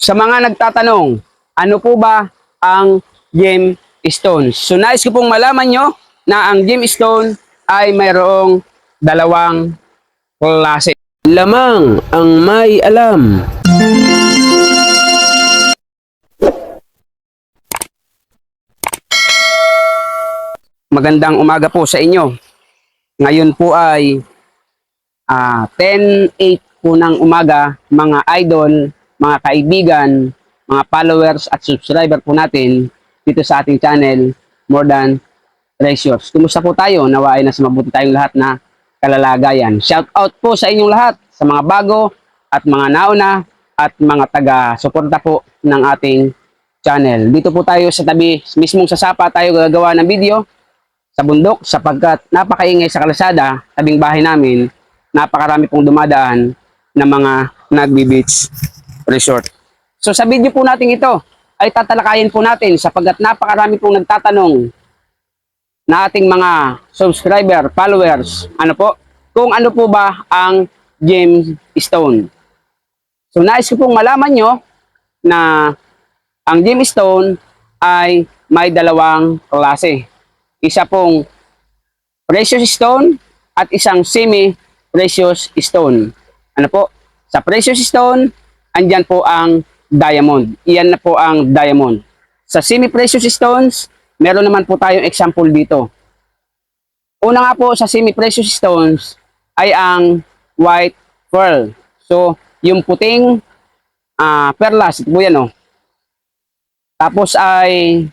Sa mga nagtatanong, ano po ba ang gemstones? So nais ko pong malaman nyo na ang gemstone ay mayroong dalawang klase. Lamang ang may alam. Magandang umaga po sa inyo. Ngayon po ay ah 10.08 po ng umaga, mga idol, mga kaibigan, mga followers at subscriber po natin dito sa ating channel, More Than Treasures. Kumusta po tayo? Nawa ay nasa mabuti tayong lahat na kalalagayan. Shout out po sa inyong lahat, sa mga bago at mga nauna at mga taga-suporta po ng ating channel. Dito po tayo sa tabi, mismong sa sapa tayo gagawa ng video sa bundok sapagkat napakaingay sa kalsada, tabing bahay namin, napakarami pong dumadaan ng mga nagbi-beach resort. So sa video po natin ito ay tatalakayin po natin sapagkat napakarami pong nagtatanong na ating mga subscriber, followers, ano po, kung ano po ba ang gemstone. So nais ko pong malaman nyo na ang gemstone ay may dalawang klase. Isa pong precious stone at isang semi-precious stone. Ano po? Sa precious stone, andyan po ang diamond. Iyan na po ang diamond. Sa semi-precious stones, meron naman po tayong example dito. Una nga po sa semi-precious stones ay ang white pearl. So, yung puting ah, perlas, ito po yan oh. Tapos ay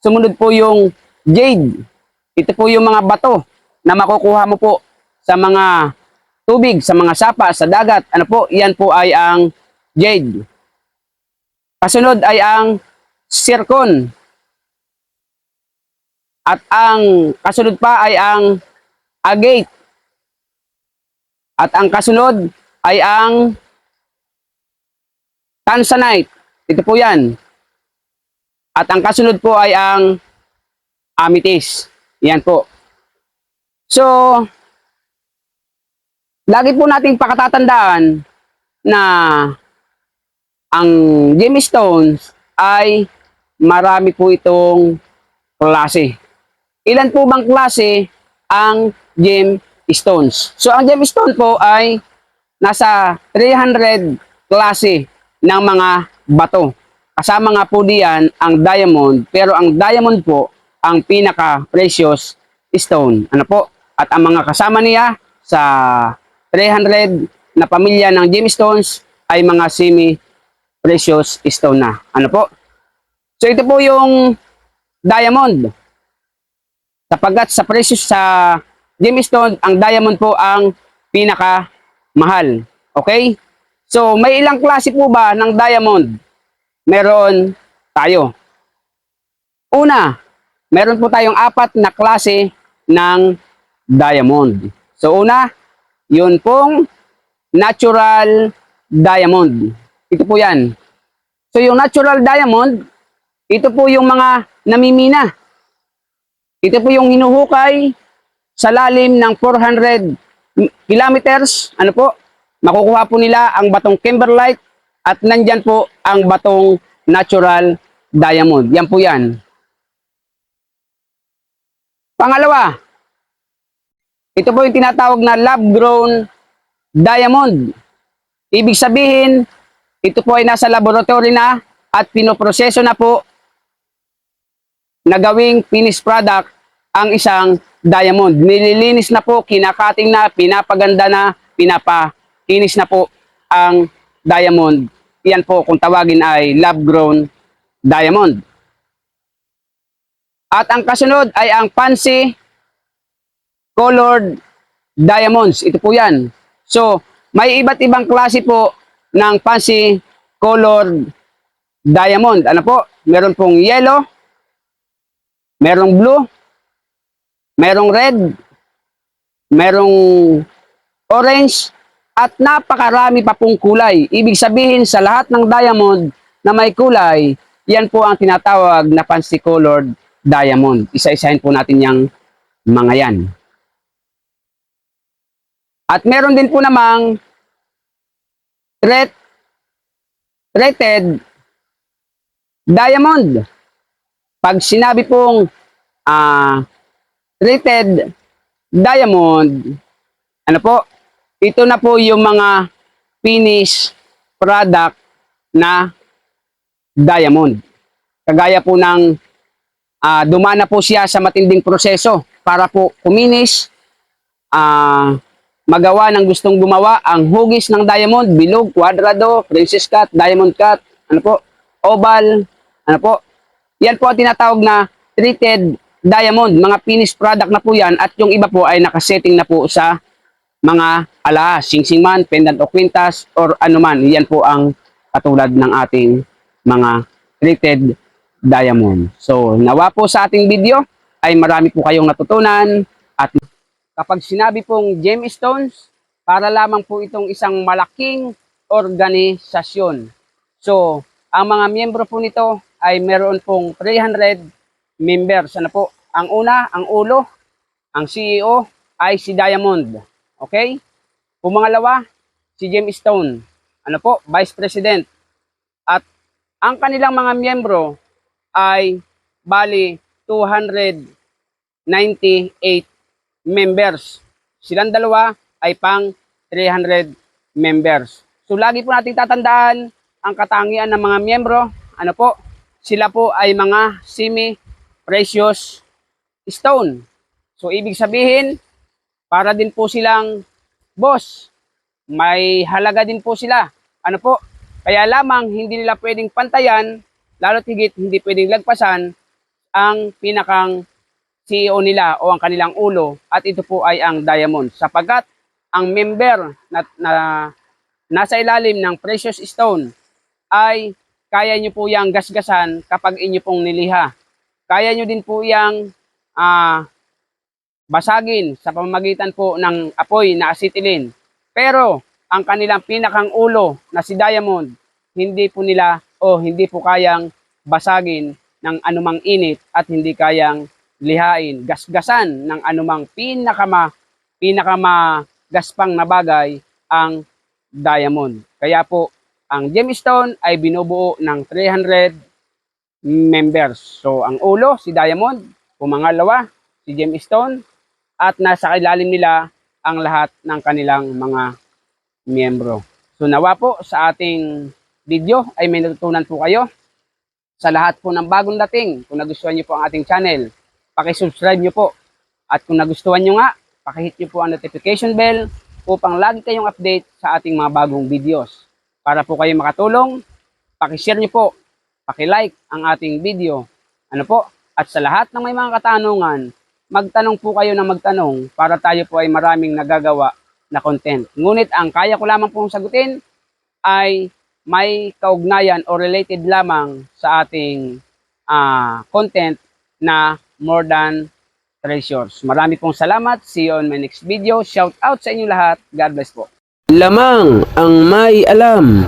sumunod po yung jade. Ito po yung mga bato na makukuha mo po sa mga tubig, sa mga sapa, sa dagat. Ano po? Yan po ay ang jade. Kasunod ay ang zircon. At ang kasunod pa ay ang agate. At ang kasunod ay ang tanzanite. Ito po yan. At ang kasunod po ay ang amethyst. Yan po. So, lagi po nating pakatatandaan na ang gemstones ay marami po itong klase. Ilan po bang klase ang gemstones? So, ang gemstone po ay nasa 300 klase ng mga bato. Kasama nga po diyan ang diamond, pero ang diamond po ang pinaka-precious stone. Ano po? At ang mga kasama niya sa 300 na pamilya ng gemstones ay mga semi-precious stone na. Ano po? So ito po yung diamond. Sapagkat sa precious sa gemstone, ang diamond po ang pinaka mahal. Okay? So may ilang klase po ba ng diamond? Meron tayo. Una, meron po tayong apat na klase ng diamond. So una, yun pong natural diamond. Ito po yan. So yung natural diamond, ito po yung mga namimina. Ito po yung hinuhukay sa lalim ng 400 kilometers. Ano po? Makukuha po nila ang batong kimberlite at nandyan po ang batong natural diamond. Yan po yan. Pangalawa, ito po yung tinatawag na lab-grown diamond. Ibig sabihin, ito po ay nasa laboratory na at pinoproseso na po na finished product ang isang diamond. Nililinis na po, kinakating na, pinapaganda na, pinapakinis na po ang diamond. Yan po kung tawagin ay lab-grown diamond. At ang kasunod ay ang fancy colored diamonds. Ito po yan. So, may iba't ibang klase po ng fancy colored diamond. Ano po? Meron pong yellow, merong blue, merong red, merong orange, at napakarami pa pong kulay. Ibig sabihin sa lahat ng diamond na may kulay, yan po ang tinatawag na fancy colored diamond. Isa-isahin po natin yung mga yan. At meron din po namang threat treated diamond. Pag sinabi pong ah treated diamond, ano po, ito na po yung mga finished product na diamond. Kagaya po ng ah dumana po siya sa matinding proseso para po kuminis, ah magawa ng gustong gumawa ang hugis ng diamond, bilog, kwadrado, princess cut, diamond cut, ano po, oval, ano po. Yan po ang tinatawag na treated diamond, mga finished product na po yan at yung iba po ay nakasetting na po sa mga alahas, singsing man, pendant o quintas or anuman. Yan po ang katulad ng ating mga treated diamond. So, nawa po sa ating video ay marami po kayong natutunan at kapag sinabi pong gemstones, para lamang po itong isang malaking organisasyon. So, ang mga miyembro po nito ay meron pong 300 members. Ano po? Ang una, ang ulo, ang CEO ay si Diamond. Okay? Pumangalawa, si Gemstone. Ano po? Vice President. At ang kanilang mga miyembro ay bali 298 members. Silang dalawa ay pang 300 members. So lagi po nating tatandaan ang katangian ng mga miyembro. Ano po? Sila po ay mga semi-precious stone. So ibig sabihin, para din po silang boss. May halaga din po sila. Ano po? Kaya lamang hindi nila pwedeng pantayan, lalo't higit hindi pwedeng lagpasan ang pinakang CEO nila o ang kanilang ulo at ito po ay ang diamond sapagkat ang member na, na nasa ilalim ng precious stone ay kaya nyo po yang gasgasan kapag inyo pong niliha. Kaya nyo din po yang ah, basagin sa pamamagitan po ng apoy na acetylene. Pero ang kanilang pinakang ulo na si Diamond, hindi po nila o hindi po kayang basagin ng anumang init at hindi kayang lihain, gasgasan ng anumang pinakama, pinakama gaspang na bagay ang diamond. Kaya po, ang gemstone ay binubuo ng 300 members. So, ang ulo, si diamond, pumangalawa, si gemstone, at nasa ilalim nila ang lahat ng kanilang mga miyembro. So, nawa po sa ating video ay may natutunan po kayo. Sa lahat po ng bagong dating, kung nagustuhan niyo po ang ating channel, pakisubscribe nyo po. At kung nagustuhan nyo nga, pakihit nyo po ang notification bell upang lagi kayong update sa ating mga bagong videos. Para po kayo makatulong, pakishare nyo po, pakilike ang ating video. Ano po? At sa lahat ng may mga katanungan, magtanong po kayo ng magtanong para tayo po ay maraming nagagawa na content. Ngunit ang kaya ko lamang pong sagutin ay may kaugnayan o related lamang sa ating ah, content na more than treasures. Marami pong salamat. See you on my next video. Shout out sa inyo lahat. God bless po. Lamang ang may alam.